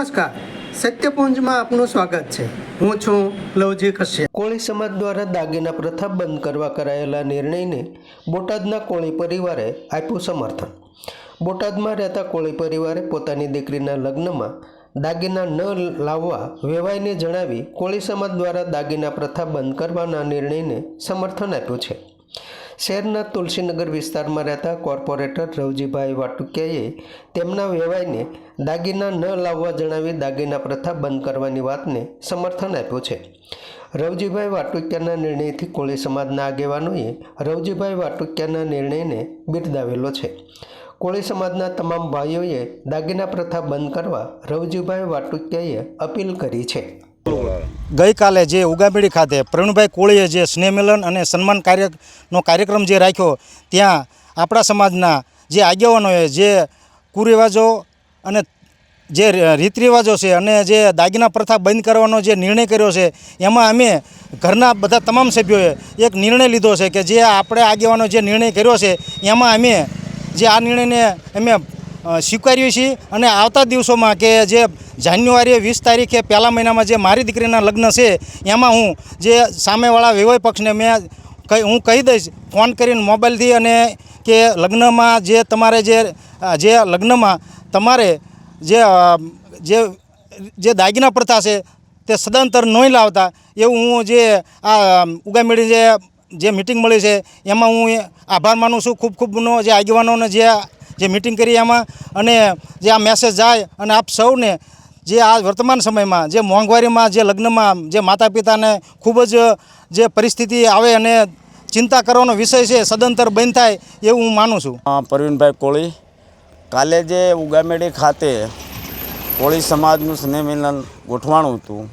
નમસ્કાર. સત્યપુંજમાં આપનું સ્વાગત છે. હું છું લવજી કશ્યપ કોળી સમાજ દ્વારા દાગીના પ્રથા બંધ કરવા કરાયેલા નિર્ણયને બોટાદના કોળી પરિવારે આપ્યું સમર્થન. બોટાદમાં રહેતા કોળી પરિવારે પોતાની દીકરીના લગ્નમાં દાગીના ન લાવવા વેવાઈને જણાવી કોળી સમાજ દ્વારા દાગીના પ્રથા બંધ કરવાના નિર્ણયને સમર્થન આપ્યું છે. શહેરના તુલસીનગર વિસ્તારમાં રહેતા કોર્પોરેટર રવજીભાઈ વાટુકિયાએ તેમના વ્યવહારને દાગીના ન લાવવા જણાવી દાગીના પ્રથા બંધ કરવાની વાતને સમર્થન આપ્યું છે. રવજીભાઈ વાટુકિયાના નિર્ણયથી કોળી સમાજના આગેવાનોએ રવજીભાઈ વાટુકિયાના નિર્ણયને બિરદાવેલો છે. કોળી સમાજના તમામ ભાઈઓએ દાગીના પ્રથા બંધ કરવા રવજીભાઈ વાટુકિયાએ અપીલ કરી છે. ગઈકાલે જે ઉગામેડી ખાતે પ્રવીણભાઈ કોળીએ જે સ્નેહમિલન અને સન્માન કાર્યનો કાર્યક્રમ જે રાખ્યો, ત્યાં આપણા સમાજના જે આગેવાનોએ જે કુરિવાજો અને જે રીત રિવાજો છે અને જે દાગીના પ્રથા બંધ કરવાનો જે નિર્ણય કર્યો છે, એમાં અમે ઘરના બધા તમામ સભ્યોએ એક નિર્ણય લીધો છે કે જે આપણે આગેવાનો જે નિર્ણય કર્યો છે, એમાં અમે જે આ નિર્ણયને અમે સ્વીકાર્યો છીએ અને આવતા દિવસોમાં કે જે જાન્યુઆરી વીસ તારીખે પહેલા મહિનામાં જે મારી દીકરીના લગ્ન છે, એમાં હું જે સામેવાળા વિવય પક્ષને મેં કહી હું કહી દઈશ, ફોન કરીને મોબાઈલથી અને કે લગ્નમાં જે તમારે જે જે લગ્નમાં તમારે જે જે જે દાગીના પ્રથા છે, તે સદંતર નહીં લાવતા, એવું હું જે, આ ઉગામેળી જે જે મિટિંગ મળી છે, એમાં હું આભાર માનું છું. ખૂબ ખૂબનો જે આગેવાનોને જે જે મિટિંગ કરી એમાં અને જે આ મેસેજ જાય અને આપ સૌને જે આ વર્તમાન સમયમાં, જે મોંઘવારીમાં, જે લગ્નમાં, જે માતા પિતાને ખૂબ જ, જે પરિસ્થિતિ આવે અને ચિંતા કરવાનો વિષય છે, સદંતર બંધ થાય એવું હું માનું છું. પ્રવીણભાઈ કોળી, કાલે જે ઉગામેડી ખાતે કોળી સમાજનું સ્નેહમિલન ગોઠવાણું હતું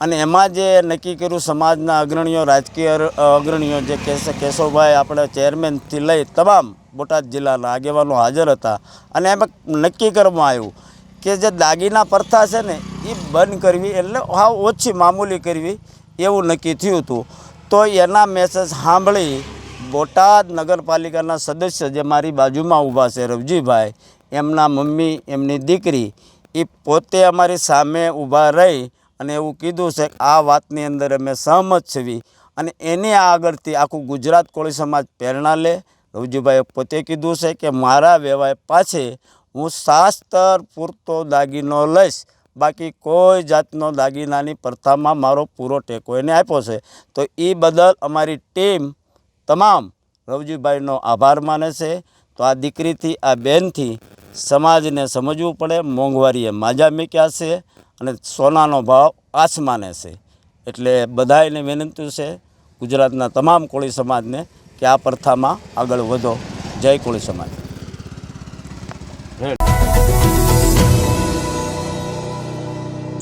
અને એમાં જે નક્કી કર્યું સમાજના અગ્રણીઓ, રાજકીય અગ્રણીઓ જે કેશ કેશવભાઈ આપણે ચેરમેનથી લઈ તમામ બોટાદ જિલ્લાના આગેવાનો હાજર હતા અને એમાં નક્કી કરવામાં આવ્યું કે જે દાગીના પ્રથા છે ને એ બંધ કરવી એટલે હાવ ઓછી મામૂલી કરવી એવું નક્કી થયું હતું. તો એના મેસેજ સાંભળી બોટાદ નગરપાલિકાના સદસ્ય જે મારી બાજુમાં ઊભા છે, રવજીભાઈ, એમના મમ્મી, એમની દીકરી એ પોતે અમારી સામે ઊભા રહી અને એવું કીધું છે કે આ વાતની અંદર અમે સહમત છીએ અને એની આગળથી આખું ગુજરાત કોળી સમાજ પ્રેરણા લે. રવજીભાઈએ પોતે કીધું છે કે મારા વ્યવહાર પાછે હું શાસ્ત્ર પૂરતો દાગીનો લઈશ. બાકી કોઈ જાતનો દાગીનાની પ્રથામાં મારો પૂરો ટેકો એને આપ્યો છે. તો એ બદલ અમારી ટીમ તમામ રવજીભાઈનો આભાર માને છે. તો આ દીકરીથી, આ બેનથી સમાજને સમજવું પડે, મોંઘવારીએ માજા મીક્યા છે અને સોનાનો ભાવ આસમાને છે. એટલે બધાને વિનંતી છે ગુજરાતના તમામ કોળી સમાજને કે આ પ્રથામાં આગળ વધો. જય કોળી સમાજ.